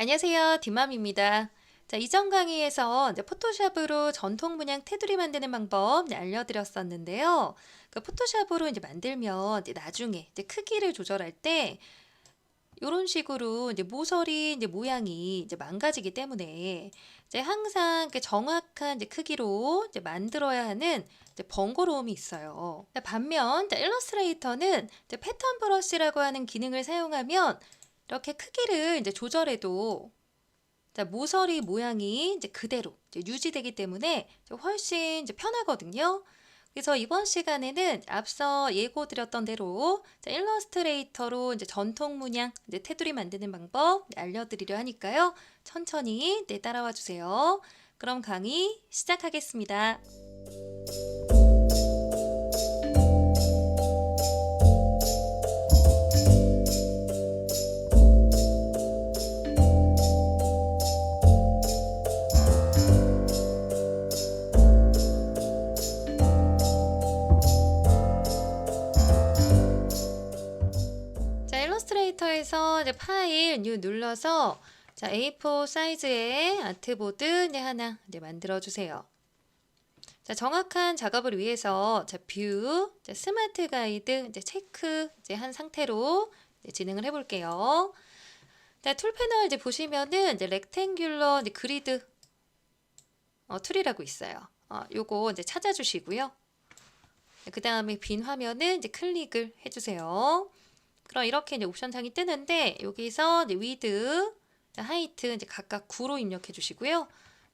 안녕하세요. 뒷맘입니다. 자, 이전 강의에서 이제 포토샵으로 전통 문양 테두리 만드는 방법 알려드렸었는데요. 그 포토샵으로 이제 만들면 이제 나중에 이제 크기를 조절할 때 이런 식으로 이제 모서리 이제 모양이 이제 망가지기 때문에 이제 항상 이렇게 정확한 이제 크기로 이제 만들어야 하는 이제 번거로움이 있어요. 자, 반면 일러스트레이터는 이제 패턴 브러쉬라고 하는 기능을 사용하면 이렇게 크기를 이제 조절해도 자, 모서리 모양이 이제 그대로 이제 유지되기 때문에 훨씬 이제 편하거든요. 그래서 이번 시간에는 앞서 예고 드렸던 대로 자, 일러스트레이터로 이제 전통 문양 이제 테두리 만드는 방법 네, 알려드리려 하니까요. 천천히 네, 따라와 주세요. 그럼 강의 시작하겠습니다. 일러스트레이터에서 이제 파일 뉴 눌러서 자, A4 사이즈의 아트보드 이제 하나 이제 만들어 주세요. 자, 정확한 작업을 위해서 자, 뷰, 자, 스마트 가이드 이제 체크 이제 한 상태로 이제 진행을 해 볼게요. 자, 툴 패널 이제 보시면은 이제 렉탱귤러 이제 그리드 어, 툴이라고 있어요. 어, 요거 이제 찾아주시고요. 그 다음에 빈 화면은 이제 클릭을 해주세요. 그럼 이렇게 이제 옵션 창이 뜨는데 여기서 이제 위드, 하이트 이제 각각 9로 입력해 주시고요.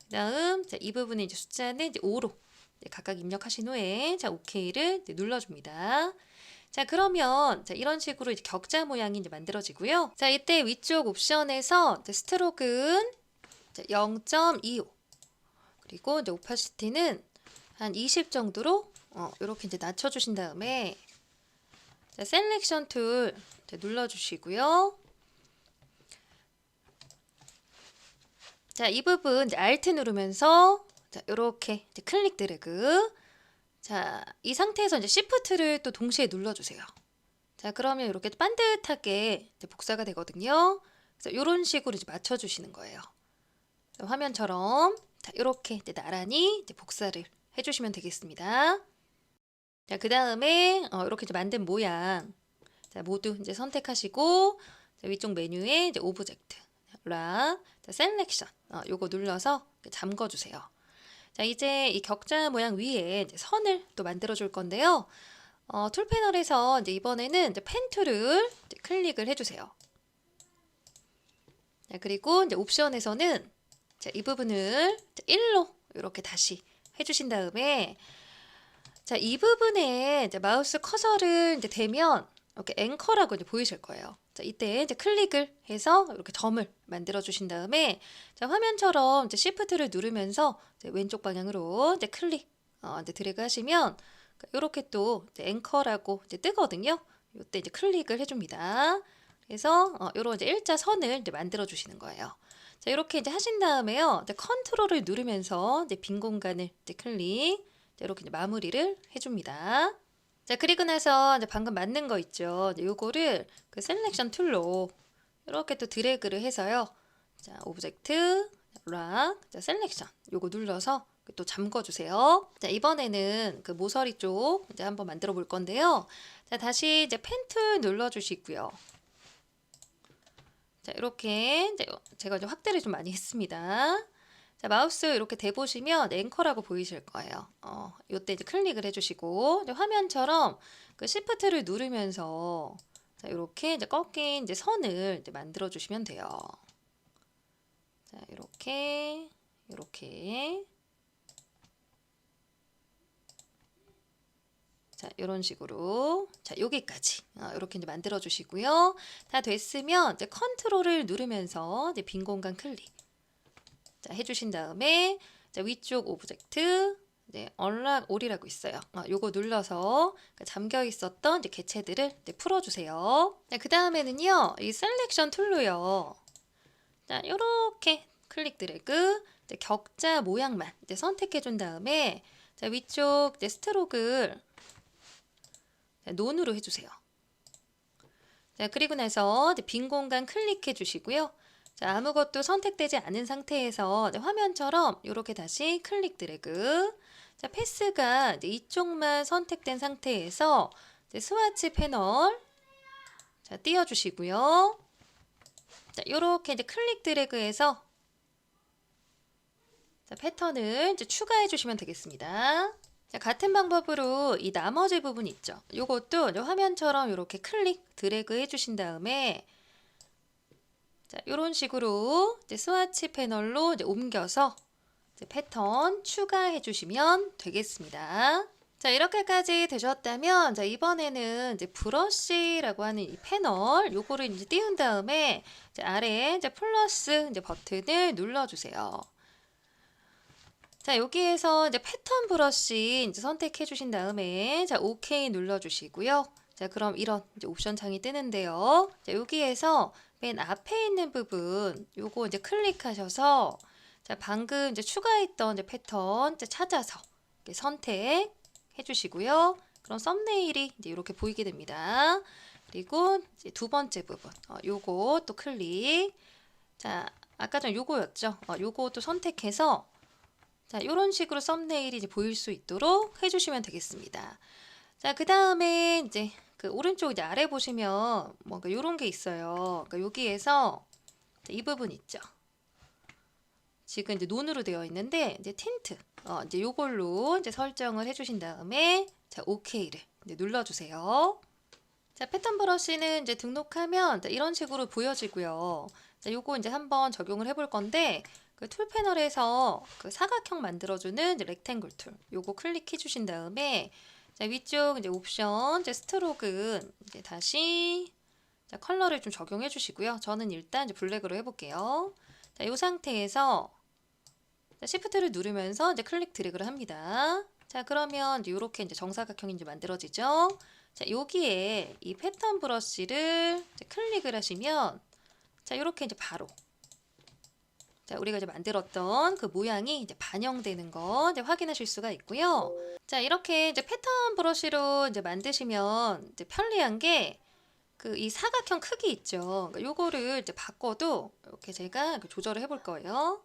그다음 자, 이 부분에 이제 숫자는 이제 5로 이제 각각 입력하신 후에 자 OK를 이눌러줍니다. 자 그러면 자, 이런 식으로 이제 격자 모양이 이제 만들어지고요. 자 이때 위쪽 옵션에서 스트로크는 0.25 그리고 이제 오파시티는 한 20 정도로 어, 이렇게 이제 낮춰주신 다음에 자, 셀렉션 툴 자, 눌러주시고요. 자, 이 부분 이제 Alt 누르면서 자, 이렇게 이제 클릭 드래그. 자, 이 상태에서 이제 Shift를 또 동시에 눌러주세요. 자, 그러면 이렇게 반듯하게 복사가 되거든요. 그래서 이런 식으로 이제 맞춰주시는 거예요. 자, 화면처럼 자, 이렇게 이제 나란히 이제 복사를 해주시면 되겠습니다. 자, 그 다음에 어, 이렇게 이제 만든 모양 자, 모두 이제 선택하시고 자, 위쪽 메뉴에 이제 오브젝트, 락, 자, 셀렉션 어, 요거 눌러서 잠궈 주세요. 자, 이제 이 격자 모양 위에 선을 또 만들어 줄 건데요. 어, 툴 패널에서 이제 이번에는 이제 펜 툴을 이제 클릭을 해 주세요. 자, 그리고 이제 옵션에서는 자, 이 부분을 1로 이렇게 다시 해 주신 다음에 자, 이 부분에 이제 마우스 커서를 이제 대면 이렇게 앵커라고 이제 보이실 거예요. 자, 이때 이제 클릭을 해서 이렇게 점을 만들어 주신 다음에 자, 화면처럼 이제 시프트를 누르면서 이제 왼쪽 방향으로 이제 클릭 어, 이제 드래그 하시면 이렇게 또 이제 앵커라고 이제 뜨거든요. 이때 이제 클릭을 해줍니다. 그래서 어, 이런 이제 일자 선을 이제 만들어 주시는 거예요. 자, 이렇게 이제 하신 다음에요. 이제 컨트롤을 누르면서 이제 빈 공간을 이제 클릭 자, 이렇게 이제 마무리를 해줍니다. 자, 그리고 나서 이제 방금 만든 거 있죠. 이제 요거를 그 셀렉션 툴로 이렇게 또 드래그를 해서요. 자, 오브젝트, 락, 자, 셀렉션 요거 눌러서 또 잠궈 주세요. 자, 이번에는 그 모서리 쪽 이제 한번 만들어 볼 건데요. 자, 다시 이제 펜 툴 눌러 주시고요. 자, 이렇게 이제 제가 이제 확대를 좀 많이 했습니다. 자, 마우스 이렇게 대보시면 앵커라고 보이실 거예요. 어, 요때 이제 클릭을 해주시고 이제 화면처럼 그 시프트를 누르면서 자, 이렇게 이제 꺾인 이제 선을 이제 만들어 주시면 돼요. 자, 이렇게 이렇게 자, 이런 식으로 자, 여기까지 어, 이렇게 이제 만들어 주시고요. 다 됐으면 이제 컨트롤을 누르면서 이제 빈 공간 클릭 자, 해주신 다음에 자, 위쪽 오브젝트 네, 언락 올이라고 있어요. 아, 요거 눌러서 그 잠겨 있었던 이제 개체들을 이제 풀어주세요. 자, 그 다음에는요, 이 셀렉션 툴로요. 자, 요렇게 클릭 드래그 이제 격자 모양만 이제 선택해 준 다음에 자, 위쪽 이제 스트로크를 자, 논으로 해주세요. 자, 그리고 나서 빈 공간 클릭해 주시고요. 자, 아무것도 선택되지 않은 상태에서 화면처럼 이렇게 다시 클릭 드래그. 자, 패스가 이제 이쪽만 선택된 상태에서 스와치 패널 자, 띄워 주시고요. 자, 이렇게 이제 클릭 드래그해서 자, 패턴을 이제 추가해 주시면 되겠습니다. 자, 같은 방법으로 이 나머지 부분 있죠. 이제 화면처럼 이렇게 클릭 드래그 해 주신 다음에 자, 이런 식으로 이제 스와치 패널로 이제 옮겨서 이제 패턴 추가해 주시면 되겠습니다. 자, 이렇게까지 되셨다면 자, 이번에는 이제 브러쉬라고 하는 이 패널 요거를 이제 띄운 다음에 이제 아래에 이제 플러스 이제 버튼을 눌러 주세요. 자, 여기에서 이제 패턴 브러쉬 이제 선택해 주신 다음에 자, 오케이 눌러 주시고요. 자, 그럼 이런 옵션 창이 뜨는데요. 자, 여기에서 맨 앞에 있는 부분 요거 이제 클릭하셔서 자, 방금 이제 추가했던 이제 패턴 이제 찾아서 선택해 주시고요. 그럼 썸네일이 이제 이렇게 보이게 됩니다. 그리고 이제 두 번째 부분 어, 요거 또 클릭. 자, 아까 전 요거였죠. 어, 또 선택해서 자, 이런 식으로 썸네일이 이제 보일 수 있도록 해주시면 되겠습니다. 자, 그 다음에 이제 그 오른쪽 이제 아래 보시면 뭔가 이런 게 있어요. 그러니까 여기에서 이 부분 있죠. 지금 이제 논으로 되어 있는데 이제 틴트, 어, 이제 요걸로 이제 설정을 해주신 다음에 자, 오케이를 이제 눌러주세요. 자, 패턴 브러쉬는 이제 등록하면 자, 이런 식으로 보여지고요. 자, 요거 이제 한번 적용을 해볼 건데 그 툴 패널에서 그 사각형 만들어주는 이제 렉탱글 툴 요거 클릭해 주신 다음에 자, 위쪽 이제 옵션 이제 스트로크는 이제 다시 자, 컬러를 좀 적용해 주시고요. 저는 일단 이제 블랙으로 해볼게요. 자, 이 상태에서 자, 시프트를 누르면서 이제 클릭 드래그를 합니다. 자, 그러면 이렇게 이제 정사각형이 이제 만들어지죠. 자, 여기에 이 패턴 브러쉬를 클릭을 하시면 자, 이렇게 이제 바로 자, 우리가 이제 만들었던 그 모양이 이제 반영되는 거 이제 확인하실 수가 있고요. 자, 이렇게 이제 패턴 브러쉬로 이제 만드시면 이제 편리한 게 그 이 사각형 크기 있죠. 그러니까 요거를 이제 바꿔도 이렇게 제가 조절을 해볼 거예요.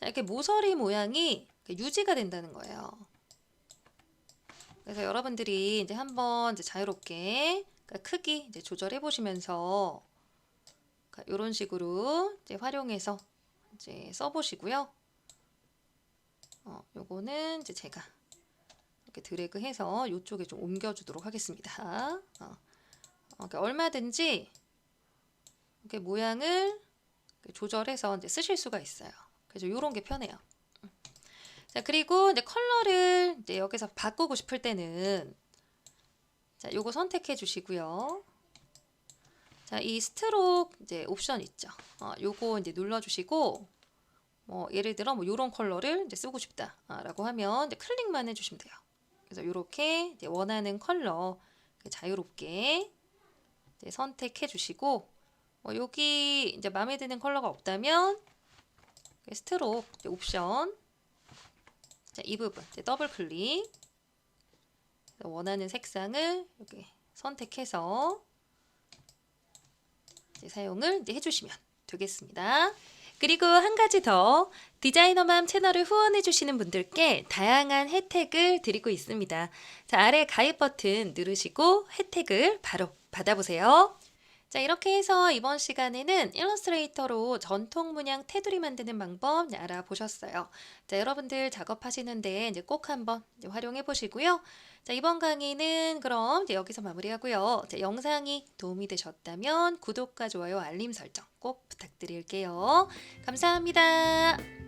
자, 이렇게 모서리 모양이 유지가 된다는 거예요. 그래서 여러분들이 이제 한번 이제 자유롭게 그러니까 크기 이제 조절해 보시면서 이런 식으로 이제 활용해서 이제 써보시고요. 어, 요거는 이제 제가 이렇게 드래그해서 이쪽에 좀 옮겨주도록 하겠습니다. 어, 어, 얼마든지 이렇게 모양을 이렇게 조절해서 이제 쓰실 수가 있어요. 그래서 이런 게 편해요. 자 그리고 이제 컬러를 이제 여기서 바꾸고 싶을 때는 자 요거 선택해 주시고요. 자, 이 스트로크 이제 옵션 있죠. 어, 요거 이제 눌러주시고, 뭐 예를 들어 뭐 요런 컬러를 이제 쓰고 싶다라고 하면 이제 클릭만 해주시면 돼요. 그래서 요렇게 이제 원하는 컬러 자유롭게 이제 선택해 주시고, 뭐 여기 이제 마음에 드는 컬러가 없다면 이제 옵션 자, 이 부분 더블 클릭 원하는 색상을 이렇게 선택해서 이제 사용을 이제 해주시면 되겠습니다. 그리고 한 가지 더 디자이너맘 채널을 후원해 주시는 분들께 다양한 혜택을 드리고 있습니다. 자, 아래 가입 버튼 누르시고 혜택을 바로 받아보세요. 자, 이렇게 해서 이번 시간에는 일러스트레이터로 전통 문양 테두리 만드는 방법 알아보셨어요. 자, 여러분들 작업하시는데 이제 꼭 한번 이제 활용해 보시고요. 자, 이번 강의는 그럼 이제 여기서 마무리하고요. 자, 영상이 도움이 되셨다면 구독과 좋아요, 알림 설정 꼭 부탁드릴게요. 감사합니다.